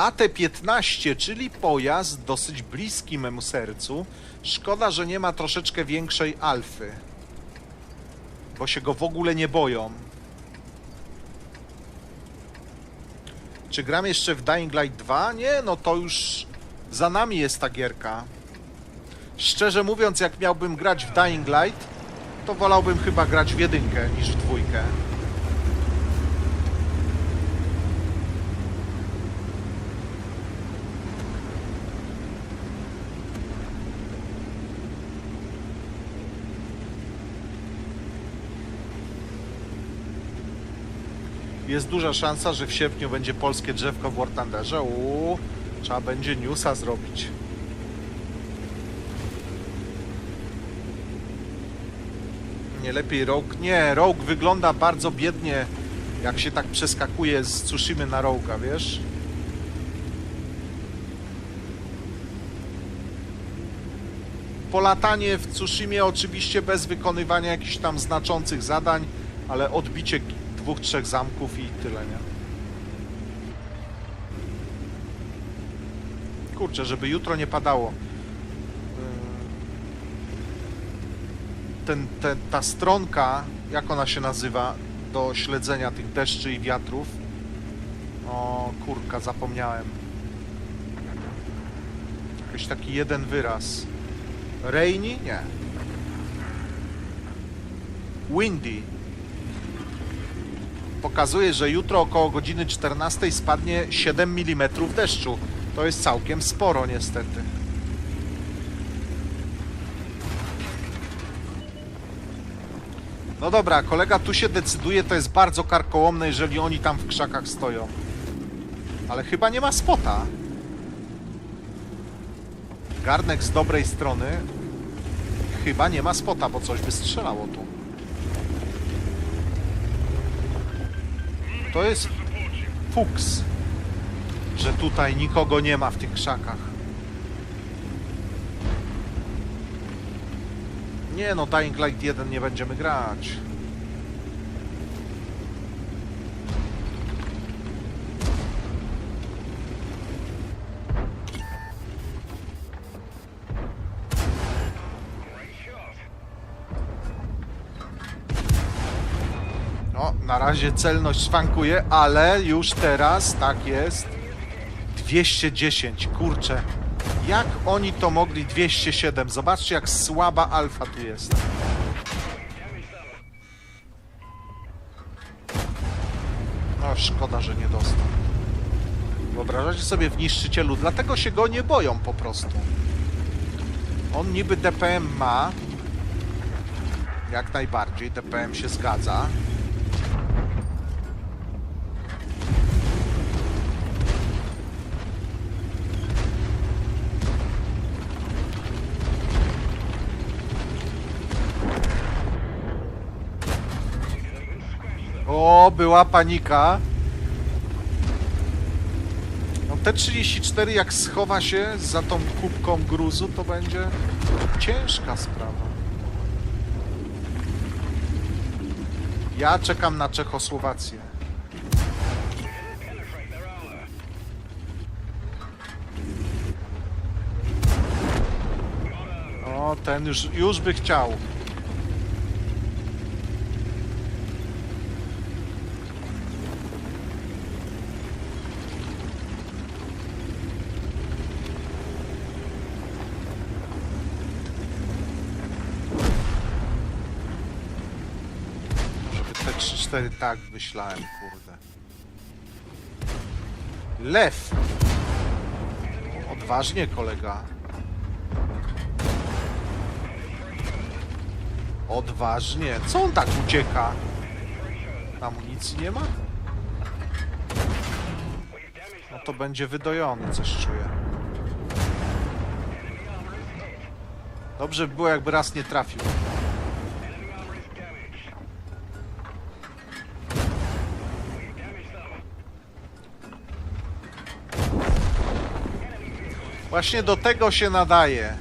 AT-15, czyli pojazd dosyć bliski memu sercu. Szkoda, że nie ma troszeczkę większej alfy. Bo się go w ogóle nie boją. Czy gram jeszcze w Dying Light 2? Nie, no to już za nami jest ta gierka. Szczerze mówiąc, jak miałbym grać w Dying Light, to wolałbym chyba grać w jedynkę niż w dwójkę. Jest duża szansa, że w sierpniu będzie polskie drzewko w War. Uuu, trzeba będzie newsa zrobić. Nie lepiej Rogue? Nie, Rogue wygląda bardzo biednie, jak się tak przeskakuje z Tsushimy na Rogue'a, wiesz? Polatanie w Tsushimie oczywiście bez wykonywania jakichś tam znaczących zadań, ale odbicie dwóch, trzech zamków i tyle, nie? Kurczę, żeby jutro nie padało. Yy, Ten, ten, ta stronka, jak ona się nazywa, do śledzenia tych deszczy i wiatrów. O, kurka, zapomniałem. Jakiś taki jeden wyraz. Rainy? Nie. Windy pokazuje, że jutro około godziny 14 spadnie 7 mm deszczu. To jest całkiem sporo niestety. No dobra, kolega tu się decyduje, to jest bardzo karkołomne, jeżeli oni tam w krzakach stoją. Ale chyba nie ma spota. Garnek z dobrej strony. Chyba nie ma spota, bo coś wystrzelało tu. To jest fuks, że tutaj nikogo nie ma w tych krzakach. Nie no, Dying Light 1 nie będziemy grać. Na razie celność szwankuje, ale już teraz, tak jest, 210, kurczę. Jak oni to mogli 207? Zobaczcie, jak słaba alfa tu jest. No, szkoda, że nie dostał. Wyobrażacie sobie w niszczycielu, dlatego się go nie boją po prostu. On niby DPM ma, jak najbardziej, DPM się zgadza. Była panika. No T-34 jak schowa się za tą kubką gruzu, to będzie ciężka sprawa. Ja czekam na Czechosłowację. O, ten już, już by chciał. 4 tak myślałem, kurde. Lew! Odważnie, kolega. Odważnie. Co on tak ucieka? Amunicji nie ma? No to będzie wydojony, coś czuję. Dobrze by było, jakby raz nie trafił. Właśnie do tego się nadaje.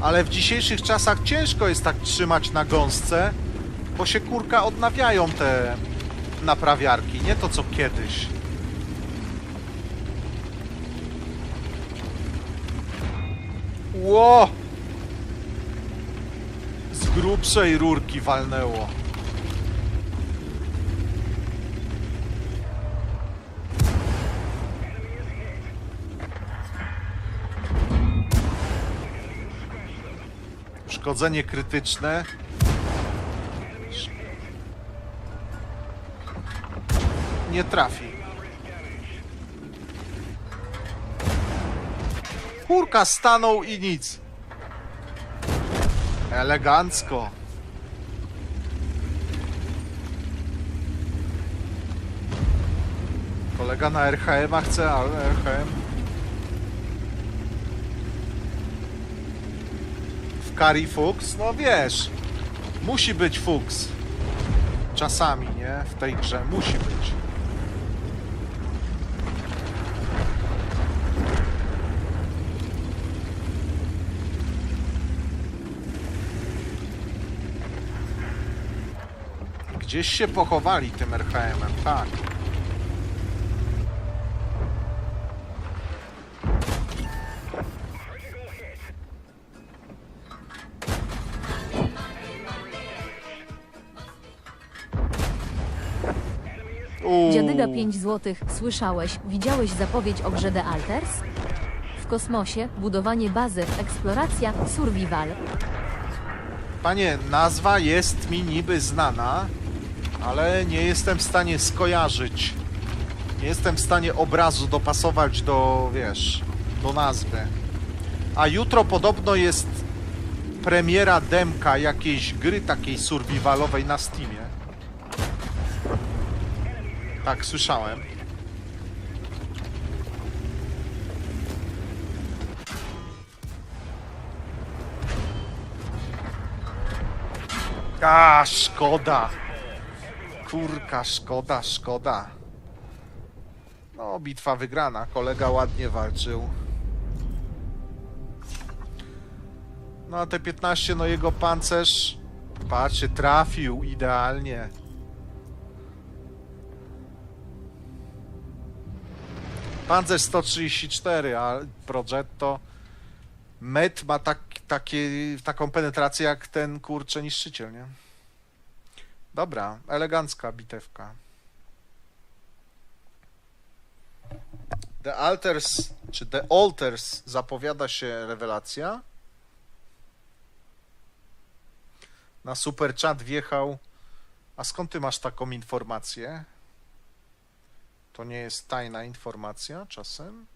Ale w dzisiejszych czasach ciężko jest tak trzymać na gąsce, bo się kurka odnawiają te naprawiarki, nie to co kiedyś. Ło! Z grubszej rurki walnęło. Uszkodzenie krytyczne. Nie trafi. Kurka stanął i nic. Elegancko. Kolega na RHM-a chce, ale RHM. Kari Fuchs? No wiesz, musi być Fuchs. Czasami, nie? W tej grze musi być. Gdzieś się pochowali tym RHM-em, tak. Dziadyga 5 zł. Słyszałeś, widziałeś zapowiedź o grze The Alters? W kosmosie, budowanie bazy, eksploracja, survival. Panie, nazwa jest mi niby znana, ale nie jestem w stanie skojarzyć. Nie jestem w stanie obrazu dopasować do, wiesz, do nazwy. A jutro podobno jest premiera demka jakiejś gry takiej survivalowej na Steamie. Tak, słyszałem. A, szkoda. Kurka, szkoda, szkoda. No, bitwa wygrana. Kolega ładnie walczył. No, a te 15, no jego pancerz... Patrzcie, trafił idealnie. Pancerz 134, a Progetto... Met ma tak, takie, taką penetrację jak ten kurcze niszczyciel, nie? Dobra, elegancka bitewka. The Alters, czy The Alters zapowiada się rewelacja. Na super chat wjechał. A skąd ty masz taką informację? To nie jest tajna informacja czasem?